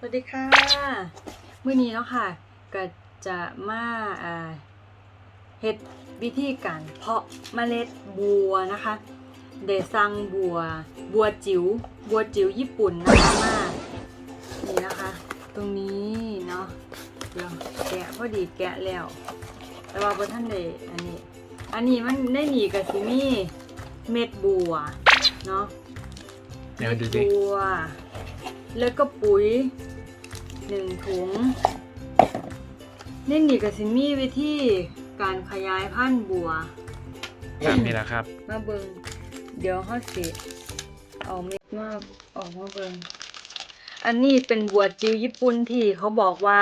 สวัสดีค่ะมื้อนี้เนาะค่ะก็จะมาอ่าเฮ็ดวิธีการเพาะเมล็ดบัวนะคะเดซังบัว บัวจิ๋วบัวจิ๋วญี่ปุ่นนะคะมานี่นะคะ ตรงนี้เนาะเดี๋ยวแกะพอดีแกะแล้ว แต่ว่าบนท่านเดอันนี้ อันนี้มันได้หนีกับซิมีเม็ดบัวเนาะเดี๋ยวดูสิบัว แล้วก็ปุ๋ยหนึ่งถุงนี่นี่ก็สิมีวิธีการขยายพันธุ์บัวแบบนี้แหละครับ มาเบิงเดี๋ยวเขาสิเอาเม็ดมาออกมาเบิงอันนี้เป็นบัวจิ๋วญี่ปุ่นที่เขาบอกว่า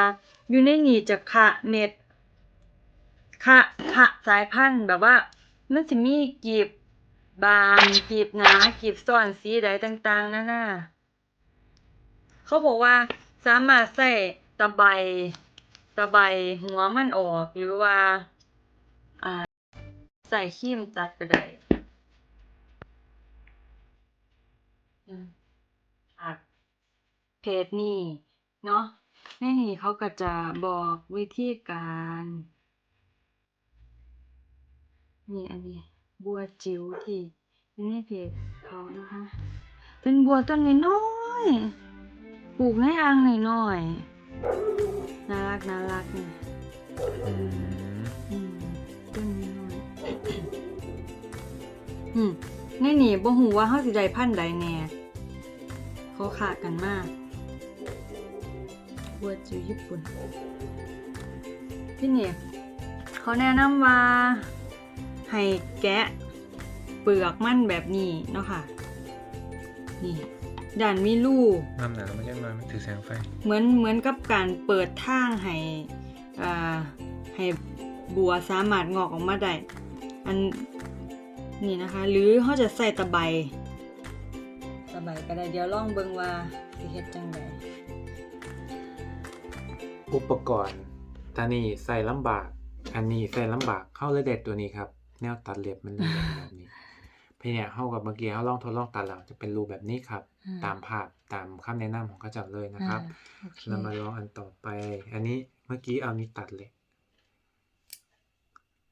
อยู่ในนี่จะคะเม็ดคะคะสายพันธุ์แบบว่ามันจะมีกีบบางกีบหนากีบซ้อนสีใดต่างๆนั่นน่ะ เขาบอกว่าสามารถใส่ตะไบตะไบหัวมันออกหรือว่าอ่าใส่ครีมตัดก็ได้อืมอะเพจนี่เนาะในนี่เขาก็จะบอกวิธีการนี่อันนี้บัวจิ๋วที่อยู่ในเพจเขานะคะ เป็นบัวต้นน้อยๆ ปลูกในอ่างน้อยๆน่ารักน่ารักนี่อืมอืมต้นน้อยอืมในนี่บ่ฮู้ว่าเฮาสิได้พันธุ์ใดแน่เขาขากันมากบัวจิวญี่ปุ่นที่นี่เขาแนะนำว่าให้แกะเปลือกมันแบบนี้เนาะค่ะนี่ ด่านมีรูน้ำหนาไม่ใช่มามันถือแสงไฟ เหมือนเหมือนกับการเปิดทางให้อ่าให้บัวสามารถงอกออกมาได้ อันนี่นะคะ หรือเขาจะใส่ตะไบตะไบก็ได้เดี๋ยวลองเบิ่งว่าสิเฮ็ดจังไดอุปกรณ์ตานี่ใส่ลำบาก อันนี้ใส่ลำบากเข้าเลยเด็ดตัวนี้ครับ แนวตัดเล็บมันเป็นแบบนี้ พี่เนี่ยเข้ากับเมื่อกี้เขาลองทดลองตัดแล้วจะเป็นรูแบบนี้ครับอ่ตามภาพตามคำแนะนำของเขาจับเลยนะครับอ่าโอเคเรามาลองอันต่อไป อันนี้เมื่อกี้เอานี้ตัดเลย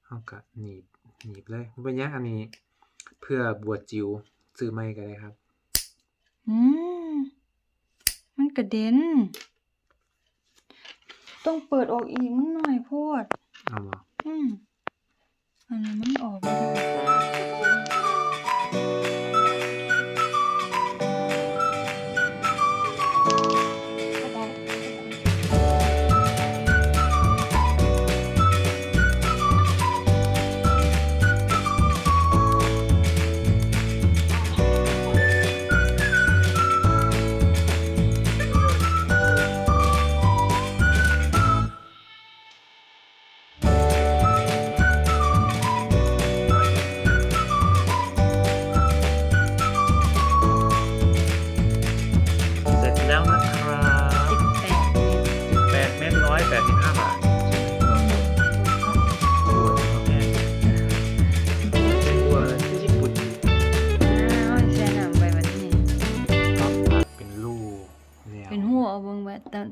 เอากะหนีบหนีบเลยมันเป็นยังอันนี้ เพื่อบวชจิวซื้อไม่ก็ได้ครับ อืมมันกระเด็น ต้องเปิดออกอีกมันหน่อยโพดเอาเหรออืมอันนั้นมันออกไม่ได้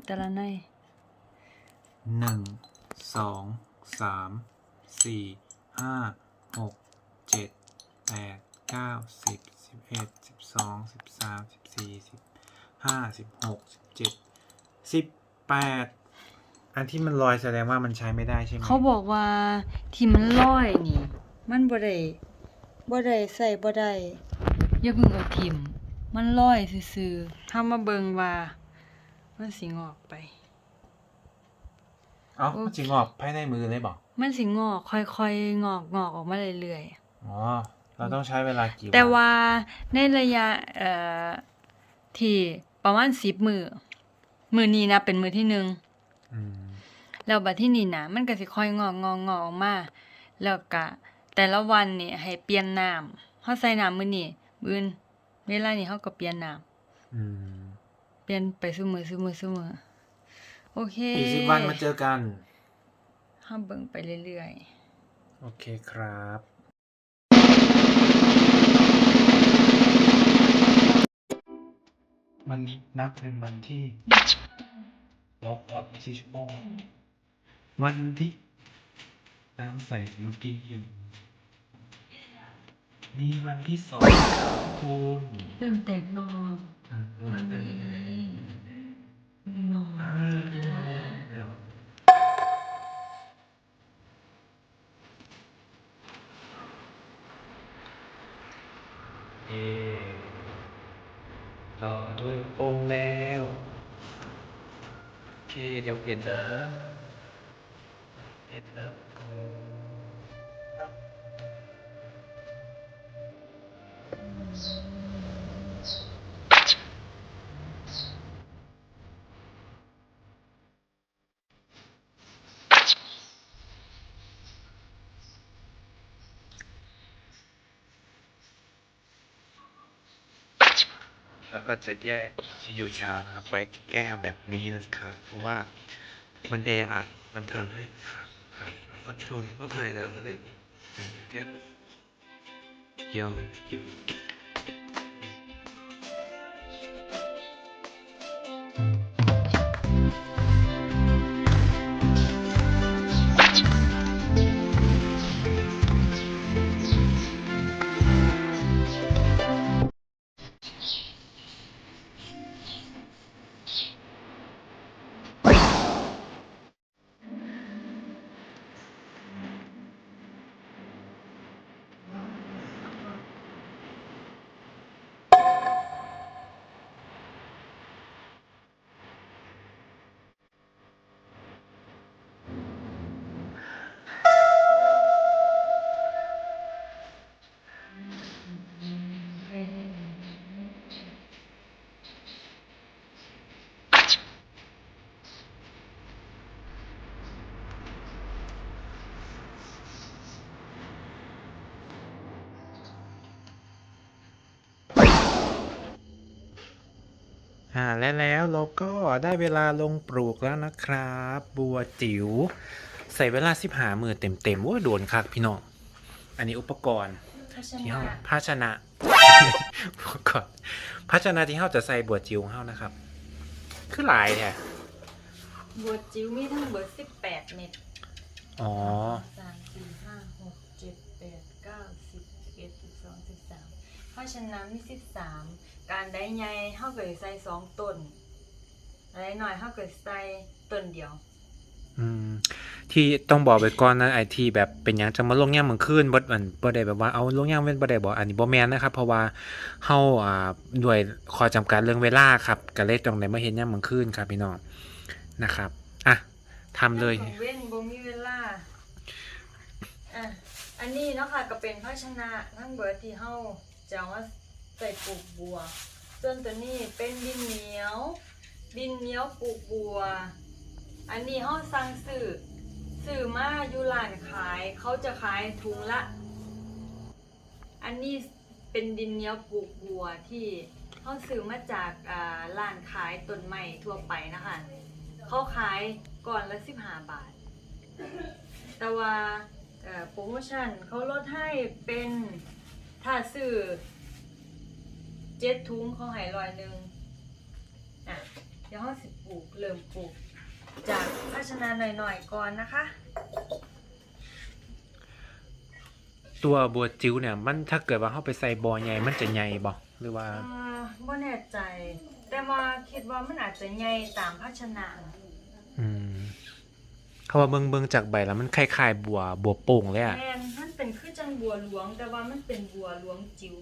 ต่แต่ละในหนึ่งสองสามสี่ห้าหกเจ็ดแปดเก้าสิบสิบเอ็ดสิบสองสิบสามสิบสี่สิบห้าสิบหกสิบเจ็ดสิบแปดอันที่มันลอยแสดงว่ามันใช้ไม่ได้ใช่ไหมเขาบอกว่าที่มันลอยนี่ มันบ่ได้บ่ได้ใส่บ่ได้อย่าเพิ่งเอาทิ่มมันลอยซื่อๆถ้ามาเบิ่งว่า มันสิงอกไปเอ้ามันจิงอกภายในมือเลยบอกมันสิงอกค่อยๆงอกงอกออกมาเรื่อยอ๋อเราต้องใช้เวลากี่ๆแต่ว่าในระยะเอ่อที่ประมาณ10มื้อมื้อนี้นะเป็นมื้อที่หนึ่งอืมแล้วบัดที่นี่นะมันก็สิค่อยงอกงอกงอกออกมาแล้วก็แต่ละวันนี่ให้เปลี่ยนน้ำเฮาใส่น้ำมื้อนี้มื้ออื่นเวลานี้เฮาก็เปลี่ยนน้ำอืม เปลี่ยนไปซุมื้อซุมื้อซุมื้อโอเคอีกสิบวันมาเจอกันเฮาเบิ่งไปเรื่อยโอเคครับวันนี้นับเป็นวันที่ลบออกสี่ชั่วโมงวันที่น้ำใส่เมื่อกี้อยู่ นี่วันที่สองคุณเริ่มแตกนอนอ่านอนเอต่อด้วยองแล้ว โอเค เดี๋ยวเปลี่ยนเด้อเปลี่ยนเด้อ แล้วก็จะแยกที่อยู่ชาครับไว้แก้แบบนี้นะครับเพราะว่ามันแออัดมันทำให้มันชนก็เคยแล้วเลยเทียบเกี่ยว อ่าและแล้วเราก็ได้เวลาลงปลูกแล้วนะครับ บัวจิ๋วใส่เวลาสิบหามือเต็มๆว่าโดนคักพี่น้อง อันนี้อุปกรณ์ภาชที่นะเฮาภาชนะอุปกรณ์ภาชนะที่เฮาจะใส่บัวจิ๋วของเฮานะครับ คือหลายแท้บัวจิ๋วมีทั้งเบิดสิบแปดเม็ดอ๋อสามสี่ห้าหกเจ็ดแปดเก้าสิบสิบเอ็ดสิบสองสิบสาม เพราะฉะนั้นมีสิบสามการได้ใหญ่เท่ากับใส่สองต้นอะไรหน่อยเท่ากับใส่ต้นเดียว อืม ที่ต้องบอกไปก่อนนะไอที่แบบเป็นหยังจะมาลงย่างเมืองคืนบ่มันบ่ได้แบบว่าเอาลงย่างเว้นบ่ได้บ่อันนี้บ่แม่นนะครับ เพราะว่าเฮาอ่าด้วยข้อจำกัดเรื่องเวลาครับก็เลยต้องได้มาเฮ็ดย่างเมืองคืนครับพี่น้องนะครับอะทำเลยของเว้นบ่มีเวลาอะอันนี้เนาะค่ะก็เป็นภาชนะทั้งเบิดที่เฮา จะเอามาใส่ปลูกบัว ส่วนตัวนี้เป็นดินเหนียว ดินเหนียวปลูกบัว อันนี้เฮาสั่งซื้อซื้อมาอยู่ร้านขายเขาจะขายถุงละ อันนี้เป็นดินเหนียวปลูกบัวที่เฮาซื้อมาจากอ่าร้านขายต้นไม้ทั่วไปนะคะเขาขายก่อนละ15บาท แต่ว่าโปรโมชั่นเขาลดให้เป็น ถ้าซื้อเจ็ดถุงเขาให้ร้อยหนึ่งอะเดี๋ยวเขาสิปลูกเริ่มปลูก จากภาชนะหน่อยๆก่อนนะคะ ตัวบัวจิ๋วเนี่ย มันถ้าเกิดว่าเฮาไปใส่บ่อใหญ่มันจะใหญ่บ่หรือว่าเอ่อบ่แน่ใจ แต่ว่าคิดว่ามันอาจจะใหญ่ตามภาชนะอืมเขาว่าเบิ่งเบิ่งจากใบแล้วมันคล้ายๆบัวบัวโป่งเลยอะ แม่ หลวงแต่ว่ามันเป็นบัวหลวงจิ๋ว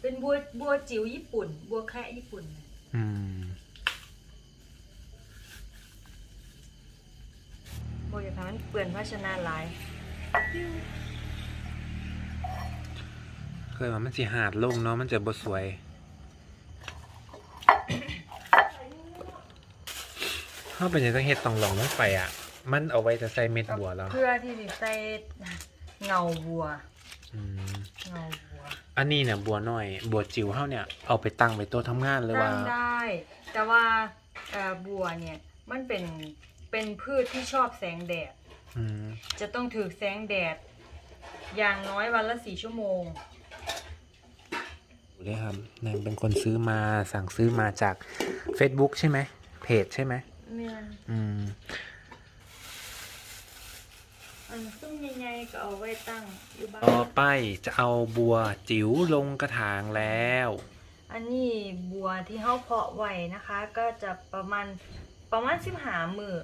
เป็นบัวบัวจิ๋วญี่ปุ่น บัวแคระญี่ปุ่นน่ะอืมบัวอย่าทำให้มันเปื่อนภาชนะหลายเคยว่ามันสิหาดลงเนาะมันจะบ่สวยเฮาเป็นจังต้องเฮ็ดต้องลองลงไปอะ มันเอาไว้จะใส่เม็ดบัวแล้ว เพื่อที่จะใส่เงาบัว อืมเงาบัวอันนี้เนี่ยบัวน้อย บัวจิ๋วเฮาเนี่ยเอาไปตั้งไว้โต๊ะทำงานหรือว่าตั้งได้ แต่ว่าเอ่อบัวเนี่ยมันเป็นเป็นพืชที่ชอบแสงแดด อืมจะต้องถือแสงแดด อย่างน้อยวันละสี่ชั่วโมง เลยครับนางเป็นคนซื้อมาสั่งซื้อมาจาก Facebook ใช่ไหมเพจใช่ไหมแม่นอืม อันซุ่มใหญ่ๆก็เอาไว้ตั้งอยู่บ้านต่อไปจะเอาบัวจิ๋วลงกระถางแล้ว อันนี้บัวที่เฮาเพาะไว้นะคะ ก็จะประมาณประมาณสิบหามือ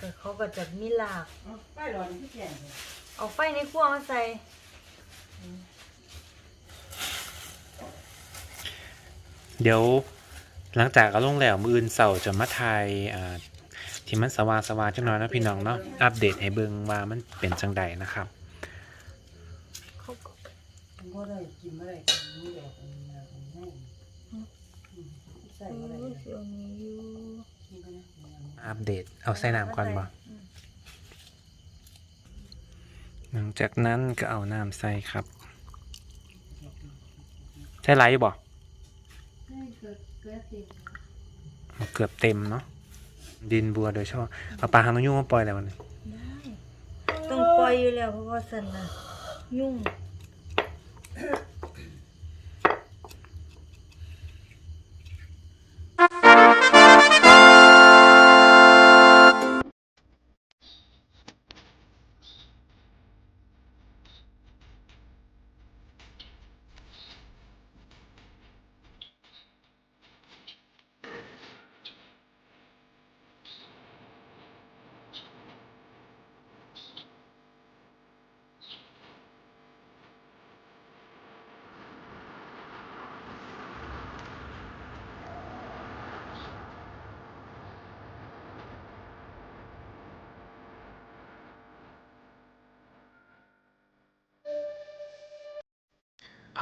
ก็เขาก็จะมีหลาก ไปหลอนที่แก่เลยเอาไฟในครัวมาใส่ เดี๋ยวหลังจากเอาลงแล้วมืออื่นเสาร์จะมาถ่ายอ่า ที่มันสว่างสว่างๆจังหน่อยนะพี่น้องเนาะอัปเดตให้เบิ่งว่ามันเป็นจังใดนะครับเขาก็ก็ได้กินไม่ได้กินไม่ได้กินไม่ได้กินไม่ได้ใส่เอไม่ได้อเสียวนี้อยู่กินไปนะอัปเดตเอาใส่น้ำก่อนบ่อืมหลังจากนั้นก็เอาน้ำใส่ครับใช่ไรบ่เอาเกือบเต็มเนาะ ดินบัวโดยชอบเอาปลาหางนกยุ่งมาปล่อยแล้วมันได้ต้องปล่อยอยู่แล้วเพราะว่าสันนะยุ่ง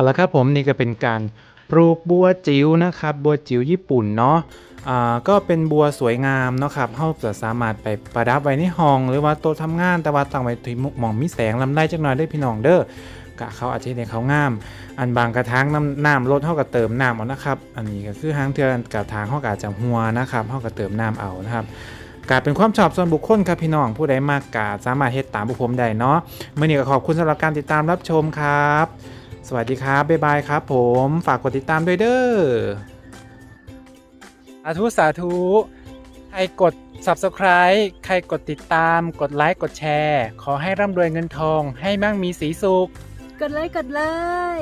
เอาละครับผมนี่ก็เป็นการปลูกบัวจิ๋วนะครับ บัวจิ๋วญี่ปุ่นเนาะอ่าก็เป็นบัวสวยงามเนาะครับเราจะสามารถไปประดับไว้ในห้อง หรือว่าโต๊ะทำงานแต่ว่าตั้งไว้ที่หมองมีแสงลำไรจักหน่อยได้พี่น้องเด้อกะเขาอาจจะเห็นเขางาม อันบางกระถางน้ำน้ำลดเท่ากับเติมน้ำเอานะครับ อันนี้ก็คือหางเทือนกระถางเท่ากับจะหัวนะครับเท่ากับเติมน้ำเอานะครับกาเป็นความชอบส่วนบุคคลครับพี่น้องผู้ใดมากกาสามารถเฮ็ดตามบุคผมได้เนาะเมื่อนี้ก็ขอบคุณสำหรับการติดตามรับชมครับ สวัสดีครับ บ๊ายบายครับผมฝากกดติดตามด้วยเด้อสาธุ สาธุ ใครกด subscribe ใครกดติดตาม กดไลค์ กดแชร์ ขอให้ร่ำรวยเงินทอง ให้มั่งมีสีสุข กดไลค์กดเลย